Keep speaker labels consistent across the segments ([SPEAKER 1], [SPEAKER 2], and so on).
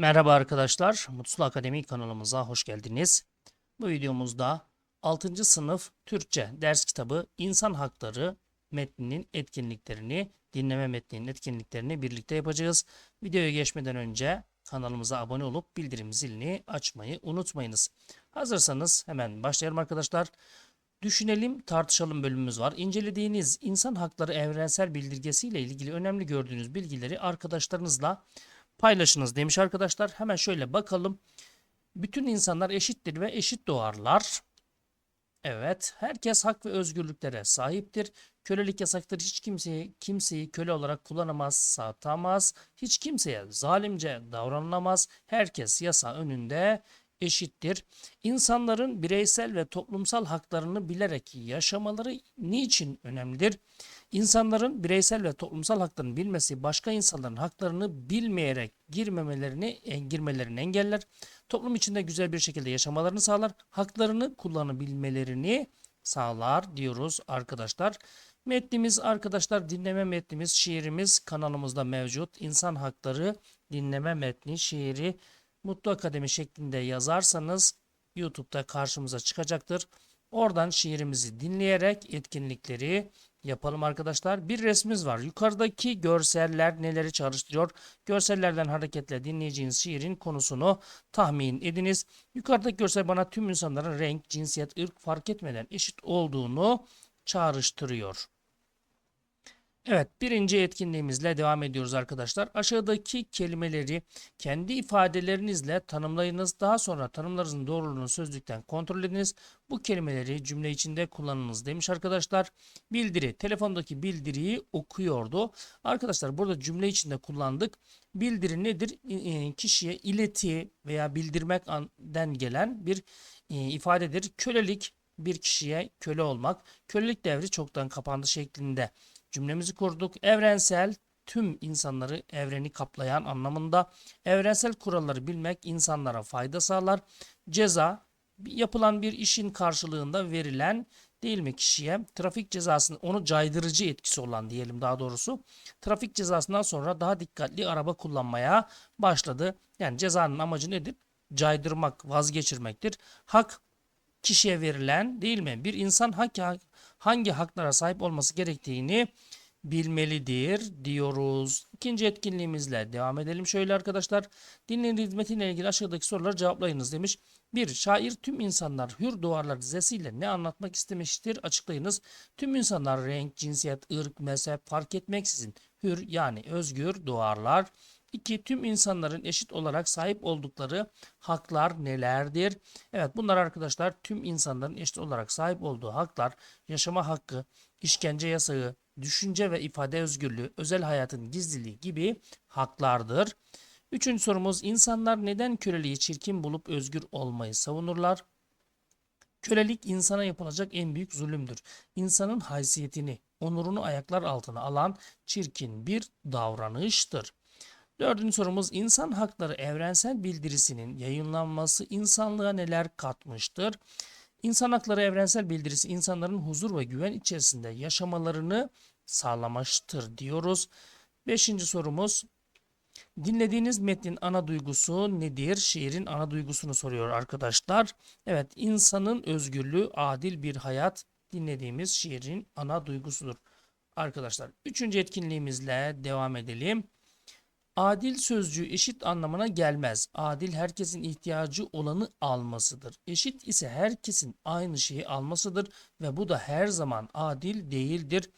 [SPEAKER 1] Merhaba arkadaşlar, Mutlu Akademi kanalımıza hoş geldiniz. Bu videomuzda 6. sınıf Türkçe ders kitabı İnsan Hakları metninin etkinliklerini, dinleme metninin etkinliklerini birlikte yapacağız. Videoya geçmeden önce kanalımıza abone olup bildirim zilini açmayı unutmayınız. Hazırsanız hemen başlayalım arkadaşlar. Düşünelim, tartışalım bölümümüz var. İncelediğiniz insan hakları evrensel bildirgesiyle ilgili önemli gördüğünüz bilgileri arkadaşlarınızla paylaşınız demiş arkadaşlar. Hemen şöyle bakalım. Bütün insanlar eşittir ve eşit doğarlar. Evet, herkes hak ve özgürlüklere sahiptir. Kölelik yasaktır. Hiç kimseyi kimseyi köle olarak kullanamaz, satamaz. Hiç kimseye zalimce davranılamaz. Herkes yasa önünde eşittir. İnsanların bireysel ve toplumsal haklarını bilerek yaşamaları niçin önemlidir? İnsanların bireysel ve toplumsal haklarını bilmesi başka insanların haklarını bilmeyerek girmemelerini girmelerini engeller. Toplum içinde güzel bir şekilde yaşamalarını sağlar. Haklarını kullanabilmelerini sağlar diyoruz arkadaşlar. Metnimiz arkadaşlar dinleme metnimiz şiirimiz kanalımızda mevcut. İnsan hakları dinleme metni şiiri Mutlu Akademi şeklinde yazarsanız YouTube'da karşımıza çıkacaktır. Oradan şiirimizi dinleyerek etkinlikleri yapalım arkadaşlar. Bir resmimiz var. Yukarıdaki görseller neleri çağrıştırıyor? Görsellerden hareketle dinleyeceğiniz şiirin konusunu tahmin ediniz. Yukarıdaki görsel bana tüm insanların renk, cinsiyet, ırk fark etmeden eşit olduğunu çağrıştırıyor. Evet, birinci etkinliğimizle devam ediyoruz arkadaşlar. Aşağıdaki kelimeleri kendi ifadelerinizle tanımlayınız. Daha sonra tanımlarınızın doğruluğunu sözlükten kontrol ediniz. Bu kelimeleri cümle içinde kullanınız demiş arkadaşlar. Bildiri, telefondaki bildiriyi okuyordu. Arkadaşlar burada cümle içinde kullandık. Bildiri nedir? Kişiye ileti veya bildirmekten gelen bir ifadedir. Kölelik bir kişiye köle olmak. Kölelik devri çoktan kapandı şeklinde cümlemizi kurduk. Evrensel tüm insanları evreni kaplayan anlamında evrensel kuralları bilmek insanlara fayda sağlar. Ceza yapılan bir işin karşılığında verilen değil mi kişiye trafik cezasını onu caydırıcı etkisi olan diyelim daha doğrusu trafik cezasından sonra daha dikkatli araba kullanmaya başladı. Yani cezanın amacı nedir? Caydırmak, vazgeçirmektir. Hak kişiye verilen değil mi? Bir insan hangi, hangi haklara sahip olması gerektiğini bilmelidir diyoruz. İkinci etkinliğimizle devam edelim. Şöyle arkadaşlar dinlediğiniz metinle ilgili aşağıdaki soruları cevaplayınız demiş. Bir Şair tüm insanlar hür doğarlar dizesiyle ne anlatmak istemiştir açıklayınız. Tüm insanlar renk, cinsiyet, ırk, mezhep fark etmeksizin hür yani özgür doğarlar. 2. Tüm insanların eşit olarak sahip oldukları haklar nelerdir? Evet bunlar arkadaşlar tüm insanların eşit olarak sahip olduğu haklar yaşama hakkı, işkence yasağı, düşünce ve ifade özgürlüğü, özel hayatın gizliliği gibi haklardır. Üçüncü sorumuz insanlar neden köleliği çirkin bulup özgür olmayı savunurlar? Kölelik insana yapılacak en büyük zulümdür. İnsanın haysiyetini, onurunu ayaklar altına alan çirkin bir davranıştır. Dördüncü sorumuz insan hakları evrensel bildirisinin yayınlanması insanlığa neler katmıştır? İnsan hakları evrensel bildirisi insanların huzur ve güven içerisinde yaşamalarını sağlamıştır diyoruz. Beşinci sorumuz Dinlediğiniz metnin ana duygusu nedir? Şiirin ana duygusunu soruyor arkadaşlar. Evet, insanın özgürlüğü, adil bir hayat dinlediğimiz şiirin ana duygusudur. Arkadaşlar, üçüncü etkinliğimizle devam edelim. Adil sözcüğü eşit anlamına gelmez. Adil herkesin ihtiyacı olanı almasıdır. Eşit ise herkesin aynı şeyi almasıdır ve bu da her zaman adil değildir.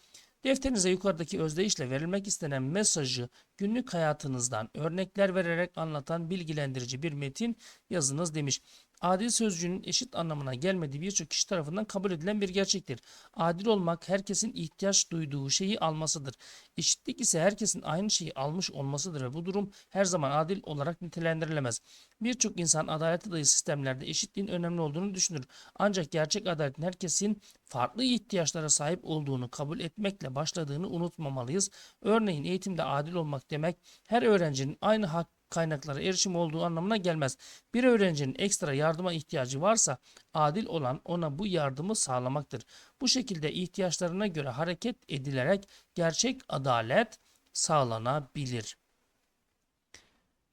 [SPEAKER 1] Defterinize yukarıdaki özdeyişle verilmek istenen mesajı günlük hayatınızdan örnekler vererek anlatan bilgilendirici bir metin yazınız demiş. Adil sözcüğünün eşit anlamına gelmediği birçok kişi tarafından kabul edilen bir gerçektir. Adil olmak herkesin ihtiyaç duyduğu şeyi almasıdır. Eşitlik ise herkesin aynı şeyi almış olmasıdır ve bu durum her zaman adil olarak nitelendirilemez. Birçok insan adalete dayalı sistemlerde eşitliğin önemli olduğunu düşünür. Ancak gerçek adaletin herkesin farklı ihtiyaçlara sahip olduğunu kabul etmekle başladığını unutmamalıyız. Örneğin eğitimde adil olmak demek her öğrencinin aynı hak kaynaklara erişim olduğu anlamına gelmez. Bir öğrencinin ekstra yardıma ihtiyacı varsa adil olan ona bu yardımı sağlamaktır. Bu şekilde ihtiyaçlarına göre hareket edilerek gerçek adalet sağlanabilir.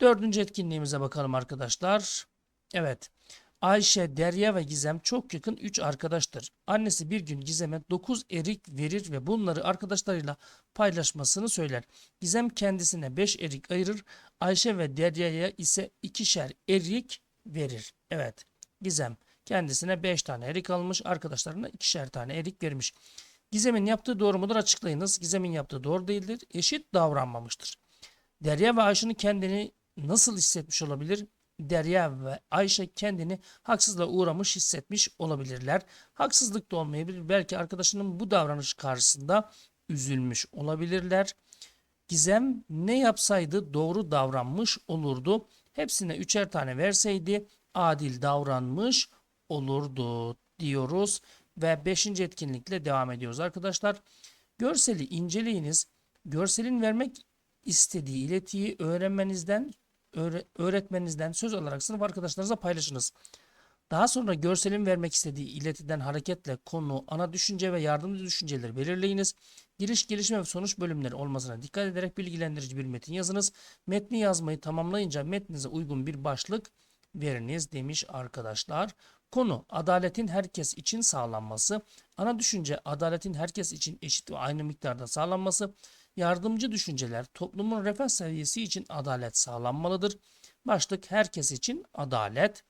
[SPEAKER 1] Dördüncü etkinliğimize bakalım arkadaşlar. Evet. Ayşe, Derya ve Gizem çok yakın 3 arkadaştır. Annesi bir gün Gizem'e 9 erik verir ve bunları arkadaşlarıyla paylaşmasını söyler. Gizem kendisine 5 erik ayırır. Ayşe ve Derya'ya ise ikişer erik verir. Evet. Gizem kendisine 5 tane erik almış. Arkadaşlarına ikişer tane erik vermiş. Gizem'in yaptığı doğru mudur açıklayınız. Gizem'in yaptığı doğru değildir. Eşit davranmamıştır. Derya ve Ayşe'nin kendini nasıl hissetmiş olabilir? Derya ve Ayşe kendini haksızlığa uğramış hissetmiş olabilirler. Haksızlık da olmayabilir. Belki arkadaşının bu davranışı karşısında üzülmüş olabilirler. Gizem ne yapsaydı doğru davranmış olurdu. Hepsine üçer tane verseydi adil davranmış olurdu diyoruz. Ve beşinci etkinlikle devam ediyoruz arkadaşlar. Görseli inceleyiniz. Görselin vermek istediği iletiyi öğrenmenizden öğre- öğretmeninizden söz alarak sınıf arkadaşlarınızla paylaşınız. Daha sonra görselin vermek istediği iletiden hareketle konu, ana düşünce ve yardımcı düşünceleri belirleyiniz. Giriş, gelişme ve sonuç bölümleri olmasına dikkat ederek bilgilendirici bir metin yazınız. Metni yazmayı tamamlayınca metninize uygun bir başlık veriniz demiş arkadaşlar. Konu adaletin herkes için sağlanması. Ana düşünce adaletin herkes için eşit ve aynı miktarda sağlanması. Yardımcı düşünceler toplumun refah seviyesi için adalet sağlanmalıdır. Başlık herkes için adalet.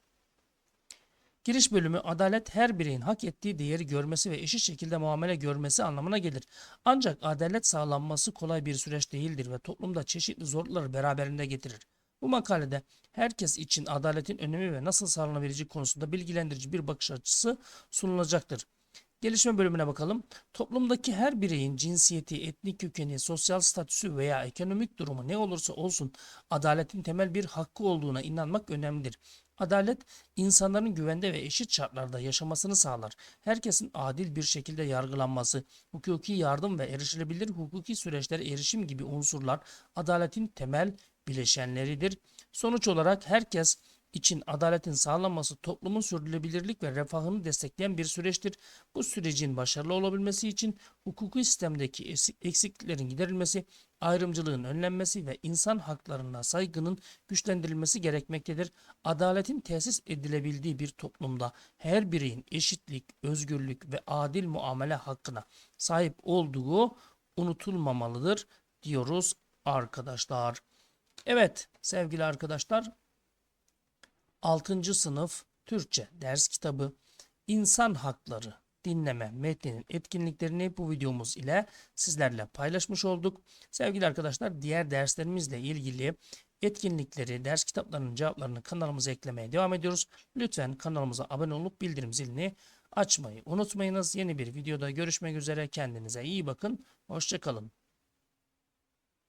[SPEAKER 1] Giriş bölümü adalet her bireyin hak ettiği değeri görmesi ve eşit şekilde muamele görmesi anlamına gelir. Ancak adalet sağlanması kolay bir süreç değildir ve toplumda çeşitli zorlukları beraberinde getirir. Bu makalede herkes için adaletin önemi ve nasıl sağlanabileceği konusunda bilgilendirici bir bakış açısı sunulacaktır. Gelişme bölümüne bakalım. Toplumdaki her bireyin cinsiyeti, etnik kökeni, sosyal statüsü veya ekonomik durumu ne olursa olsun adaletin temel bir hakkı olduğuna inanmak önemlidir. Adalet, insanların güvende ve eşit şartlarda yaşamasını sağlar. Herkesin adil bir şekilde yargılanması, hukuki yardım ve erişilebilir hukuki süreçlere erişim gibi unsurlar adaletin temel bileşenleridir. Sonuç olarak herkes için adaletin sağlanması toplumun sürdürülebilirlik ve refahını destekleyen bir süreçtir. Bu sürecin başarılı olabilmesi için hukuki sistemdeki eksikliklerin giderilmesi, ayrımcılığın önlenmesi ve insan haklarına saygının güçlendirilmesi gerekmektedir. Adaletin tesis edilebildiği bir toplumda her bireyin eşitlik, özgürlük ve adil muamele hakkına sahip olduğu unutulmamalıdır diyoruz arkadaşlar. Evet sevgili arkadaşlar 6. sınıf Türkçe ders kitabı İnsan Hakları dinleme metninin etkinliklerini bu videomuz ile sizlerle paylaşmış olduk. Sevgili arkadaşlar diğer derslerimizle ilgili etkinlikleri, ders kitaplarının cevaplarını kanalımıza eklemeye devam ediyoruz. Lütfen kanalımıza abone olup bildirim zilini açmayı unutmayınız. Yeni bir videoda görüşmek üzere. Kendinize iyi bakın. Hoşçakalın.